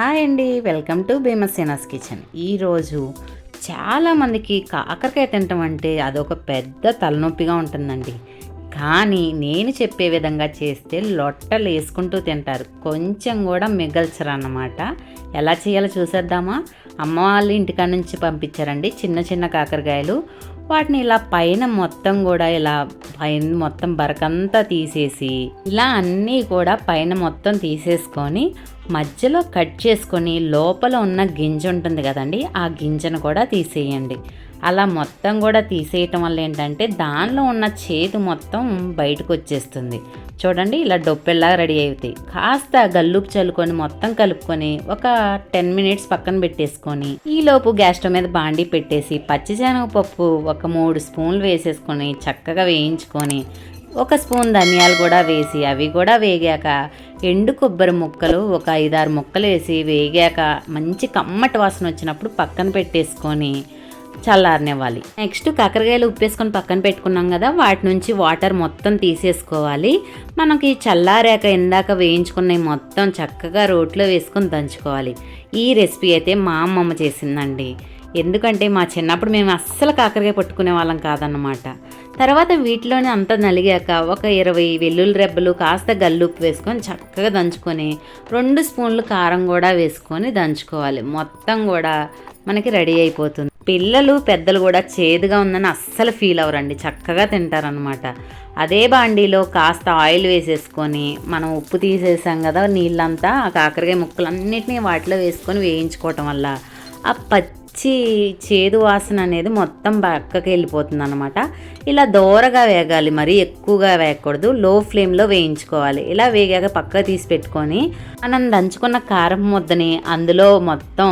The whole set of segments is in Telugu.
హాయ్ అండి వెల్కమ్ టు భీమసేనాస్ కిచెన్. ఈరోజు చాలామందికి కాకరకాయ తినటం అంటే అదొక పెద్ద తలనొప్పిగా ఉంటుందండి. కానీ నేను చెప్పే విధంగా చేస్తే లొట్టలు వేసుకుంటూ తింటారు. కొంచెం కూడా మిగల్చరు అన్నమాట ఎలా చేయాలో చూసేద్దామా? అమ్మ వాళ్ళ ఇంటికాడ నుంచి పంపించారండి చిన్న చిన్న కాకరకాయలు. వాటిని ఇలా పైన మొత్తం కూడా ఇలా పైన మొత్తం బరకంతా తీసేసి ఇలా అన్నీ కూడా పైన మొత్తం తీసేసుకొని మధ్యలో కట్ చేసుకొని లోపల ఉన్న గింజ ఉంటుంది కదండి ఆ గింజను కూడా తీసేయండి. అలా మొత్తం కూడా తీసేయటం వల్ల ఏంటంటే దానిలో ఉన్న చేదు మొత్తం బయటకు వచ్చేస్తుంది చూడండి ఇలా డొప్పెల్లా రెడీ అవుతాయి కాస్త గల్లుపు చల్లుకొని మొత్తం కలుపుకొని ఒక టెన్ మినిట్స్ పక్కన పెట్టేసుకొని ఈలోపు గ్యాస్ స్టవ్ మీద బాండి పెట్టేసి పచ్చిశనగపప్పు ఒక మూడు స్పూన్లు వేసేసుకొని చక్కగా వేయించుకొని ఒక స్పూన్ ధనియాలు కూడా వేసి అవి కూడా వేగాక ఎండు కొబ్బరి ముక్కలు ఒక ఐదారు ముక్కలు వేసి వేగాక మంచి కమ్మటి వాసన వచ్చినప్పుడు పక్కన పెట్టేసుకొని చల్లారనివ్వాలి. నెక్స్ట్ కాకరకాయలు ఉప్పేసుకొని పక్కన పెట్టుకున్నాం కదా వాటి నుంచి వాటర్ మొత్తం తీసేసుకోవాలి. మనకి చల్లారాక ఇందాక వేయించుకున్నవి మొత్తం చక్కగా రోట్లో వేసుకొని దంచుకోవాలి. ఈ రెసిపీ అయితే మా అమ్మమ్మ చేసిందండి. ఎందుకంటే మా చిన్నప్పుడు మేము అస్సలు కాకరకాయ పట్టుకునే వాళ్ళం కాదన్నమాట. తర్వాత వీటిలోనే అంతా నలిగాక ఒక ఇరవై వెల్లుల్లి రెబ్బలు కాస్త గల్లుప్పు వేసుకొని చక్కగా దంచుకొని రెండు స్పూన్లు కారం కూడా వేసుకొని దంచుకోవాలి. మొత్తం కూడా మనకి రెడీ అయిపోతుంది. పిల్లలు పెద్దలు కూడా చేదుగా ఉందని అస్సలు ఫీల్ అవ్వరండి. చక్కగా తింటారనమాట అదే బాండీలో కాస్త ఆయిల్ వేసేసుకొని మనం ఉప్పు తీసేసాం కదా నీళ్ళంతా ఆ కాకరకాయ ముక్కలన్నిటినీ వాటిలో వేసుకొని వేయించుకోవటం వల్ల ఆ పచ్చి చేదు వాసన అనేది మొత్తం పక్కకి వెళ్ళిపోతుంది అనమాట ఇలా దోరగా వేగాలి మరీ ఎక్కువగా వేయకూడదు. లో ఫ్లేమ్లో వేయించుకోవాలి. ఇలా వేగాక పక్క తీసి పెట్టుకొని మనం దంచుకున్న కారం ముద్దని అందులో మొత్తం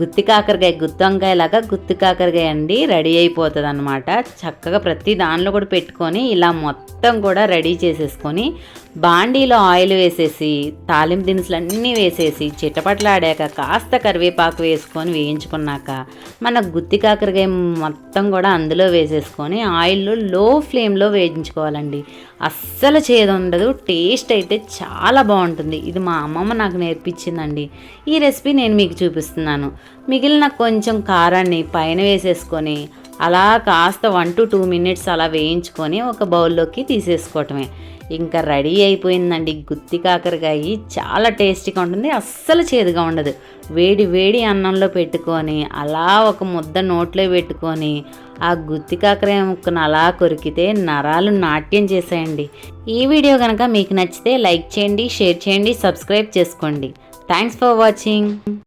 గుత్తి కాకరకాయ గుత్తి వంకాయ లాగా గుత్తి కాకరకాయ అండి రెడీ అయిపోతుంది అనమాట చక్కగా ప్రతి దానిలో కూడా పెట్టుకొని ఇలా మొత్తం కూడా రెడీ చేసేసుకొని బాండీలో ఆయిల్ వేసేసి తాలింపు దినుసులు అన్నీ వేసేసి చిట్టపట్లాడాక కాస్త కరివేపాకు వేసుకొని వేయించుకున్నాక మన గుత్తి కాకరకాయ మొత్తం కూడా అందులో వేసేసుకొని ఆయిల్లో లో ఫ్లేమ్లో వేయించుకోవాలండి. అస్సలు చేదు ఉండదు టేస్ట్ అయితే చాలా బాగుంటుంది. ఇది మా అమ్మమ్మ నాకు నేర్పించిందండి. ఈ రెసిపీ నేను మీకు చూపిస్తున్నాను. మిగిలిన కొంచెం కారాన్ని పైన వేసేసుకొని అలా కాస్త వన్ టు టూ మినిట్స్ అలా వేయించుకొని ఒక బౌల్లోకి తీసేసుకోవటమే. ఇంకా రెడీ అయిపోయిందండి. గుత్తి కాకరకాయ చాలా టేస్టీగా ఉంటుంది. అస్సలు చేదుగా ఉండదు. వేడి వేడి అన్నంలో పెట్టుకొని అలా ఒక ముద్ద నోట్లో పెట్టుకొని ఆ గుత్తి కాకరకాయ ముక్కను అలా కొరికితే నరాలు నాట్యం చేసేయండి. ఈ వీడియో కనుక మీకు నచ్చితే లైక్ చేయండి షేర్ చేయండి సబ్స్క్రైబ్ చేసుకోండి. Thanks for watching